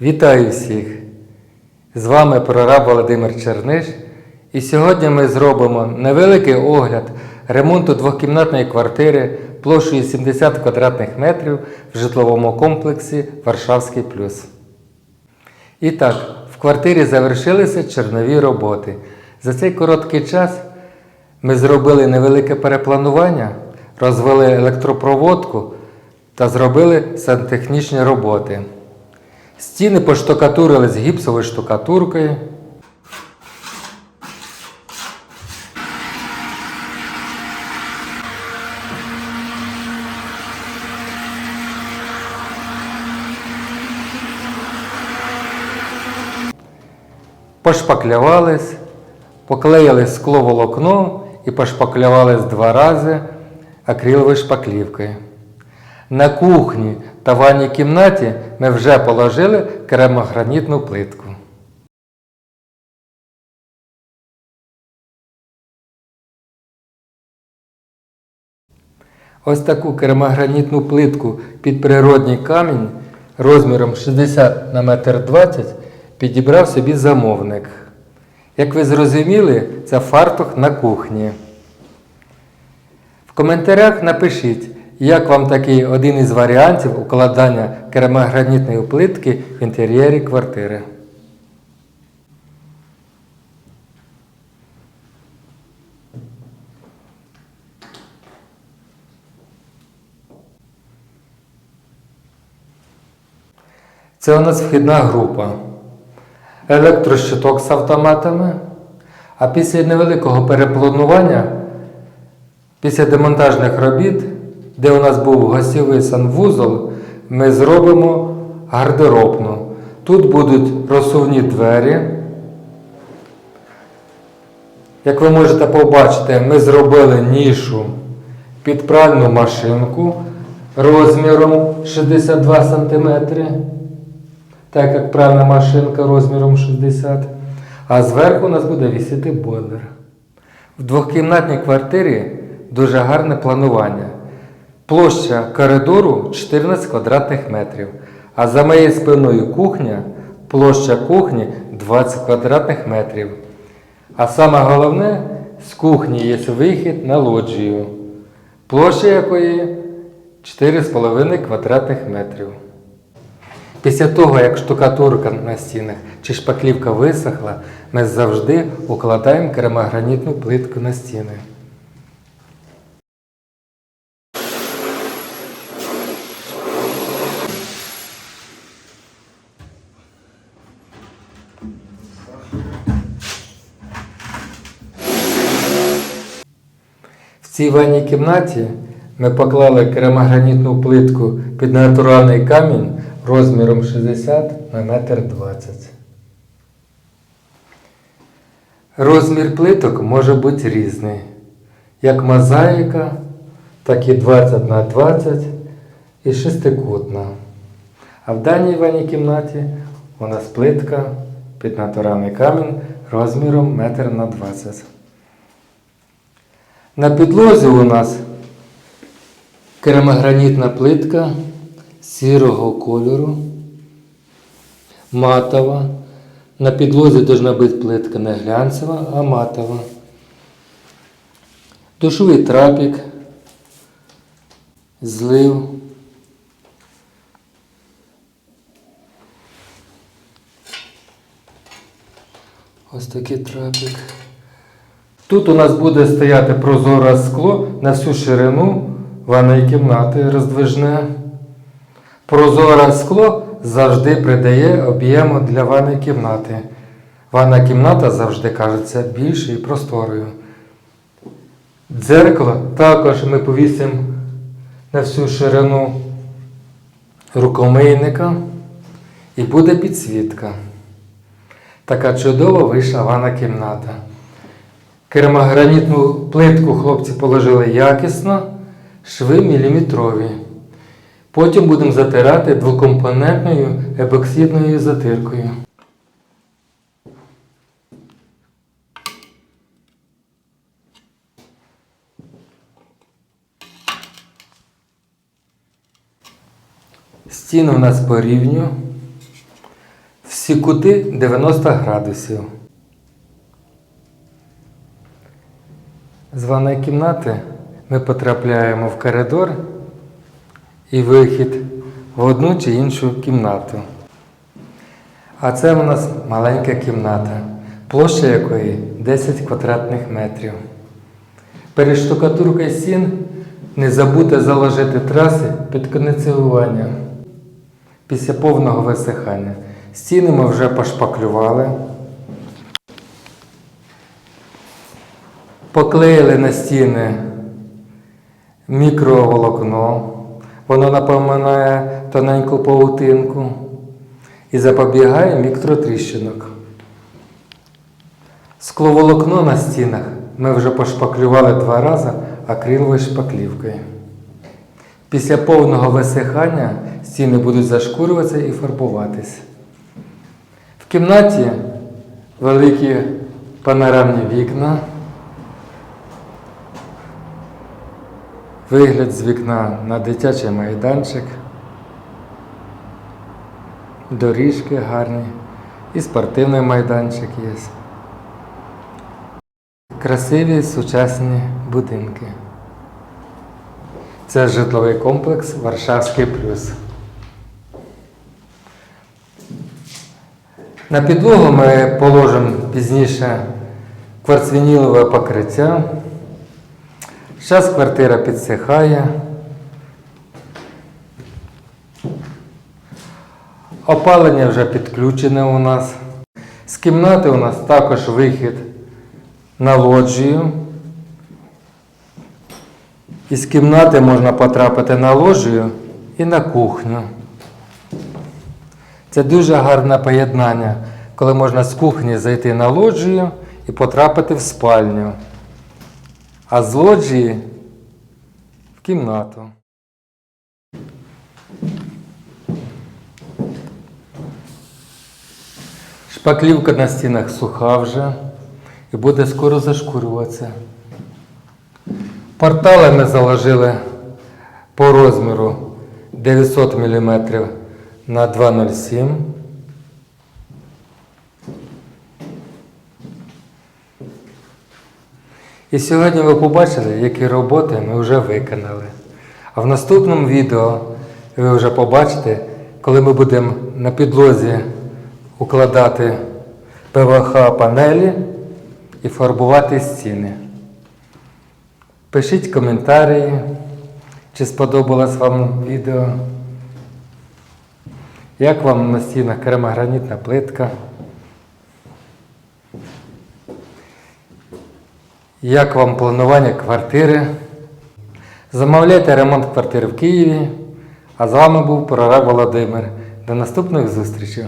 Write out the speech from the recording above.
Вітаю всіх! З вами прораб Володимир Черниш. І сьогодні ми зробимо невеликий огляд ремонту двохкімнатної квартири площею 70 квадратних метрів в житловому комплексі Варшавський плюс. І так, в квартирі завершилися чернові роботи. За цей короткий час ми зробили невелике перепланування, розвели електропроводку та зробили сантехнічні роботи. Стіни поштукатурили з гіпсовою штукатуркою. Пошпаклювались, поклеїли скло волокно і пошпаклювались два рази акриловою шпаклівкою. На кухні та ванній кімнаті ми вже положили керамогранітну плитку. Ось таку керамогранітну плитку під природній камінь розміром 60 на 1,20 м підібрав собі замовник. Як ви зрозуміли, це фартух на кухні. В коментарях напишіть, як вам такий один із варіантів укладання керамогранітної плитки в інтер'єрі квартири. Це у нас вхідна група. Електрощиток з автоматами. А після невеликого перепланування, після демонтажних робіт, де у нас був гостєвий санвузол, ми зробимо гардеробну. Тут будуть розсувні двері. Як ви можете побачити, ми зробили нішу під пральну машинку розміром 62 см, так як пральна машинка розміром 60 а зверху у нас буде вісіти бойлер. В двохкімнатній квартирі дуже гарне планування. Площа коридору 14 квадратних метрів, а за моєю спиною кухня, площа кухні 20 квадратних метрів. А саме головне, з кухні є вихід на лоджію, площа якої 4,5 квадратних метрів. Після того, як штукатурка на стінах чи шпаклівка висохла, ми завжди укладаємо керамогранітну плитку на стіни. Цій ванній кімнаті ми поклали керамогранітну плитку під натуральний камінь розміром 60 на 1,20 м. Розмір плиток може бути різний, як мозаїка, так і 20 на 20 і шестикутна. А в даній ванній кімнаті у нас плитка під натуральний камінь розміром 1 на 20 м. На підлозі у нас керамогранітна плитка сірого кольору, матова. На підлозі должна бути плитка не глянцева, а матова. Душовий трапік, злив. Ось такий трапік. Тут у нас буде стояти прозоре скло на всю ширину ванної кімнати роздвижне. Прозоре скло завжди придає об'єму для ванної кімнати. Ванна кімната завжди кажеться більшою і просторою. Дзеркало також ми повісимо на всю ширину рукомийника і буде підсвітка. Така чудова вийшла ванна кімната. Керамогранітну плитку хлопці положили якісно, шви міліметрові. Потім будемо затирати двокомпонентною епоксидною затиркою. Стіни у нас по рівню. Всі кути 90 градусів. Ванної кімнати ми потрапляємо в коридор і вихід в одну чи іншу кімнату. А це у нас маленька кімната, площа якої 10 квадратних метрів. Перед штукатуркою стін не забудьте заложити траси під кондиціювання після повного висихання. Стіни ми вже пошпаклювали. Поклеїли на стіни мікроволокно. Воно напоминає тоненьку паутинку і запобігає мікротріщинок. Скловолокно на стінах ми вже пошпаклювали два рази акриловою шпаклівкою. Pісля повного висихання стіни будуть зашкурюватися і фарбуватись. В кімнаті великі панорамні вікна. Вигляд з вікна на дитячий майданчик. Доріжки гарні. І спортивний майданчик є. Красиві сучасні будинки. Це житловий комплекс Варшавський плюс. На підлогу ми положимо пізніше кварцвінілове покриття. Зараз квартира підсихає. Опалення вже підключене у нас. З кімнати у нас також вихід на лоджію. Із кімнати можна потрапити на ложію і на кухню. Це дуже гарне поєднання, коли можна з кухні зайти на лоджію і потрапити в спальню, а з в кімнату. Шпаклівка на стінах суха вже і буде скоро зашкурюватися. Портали ми заложили по розміру 900 мм на 2,07. І сьогодні ви побачили, які роботи ми вже виконали. А в наступному відео ви вже побачите, коли ми будемо на підлозі укладати ПВХ панелі і фарбувати стіни. Пишіть коментарі, чи сподобалось вам відео. Як вам на стінах керамогранітна плитка? Як вам планування квартири? Замовляйте ремонт квартири в Києві. А з вами був прораб Володимир. До наступних зустрічей!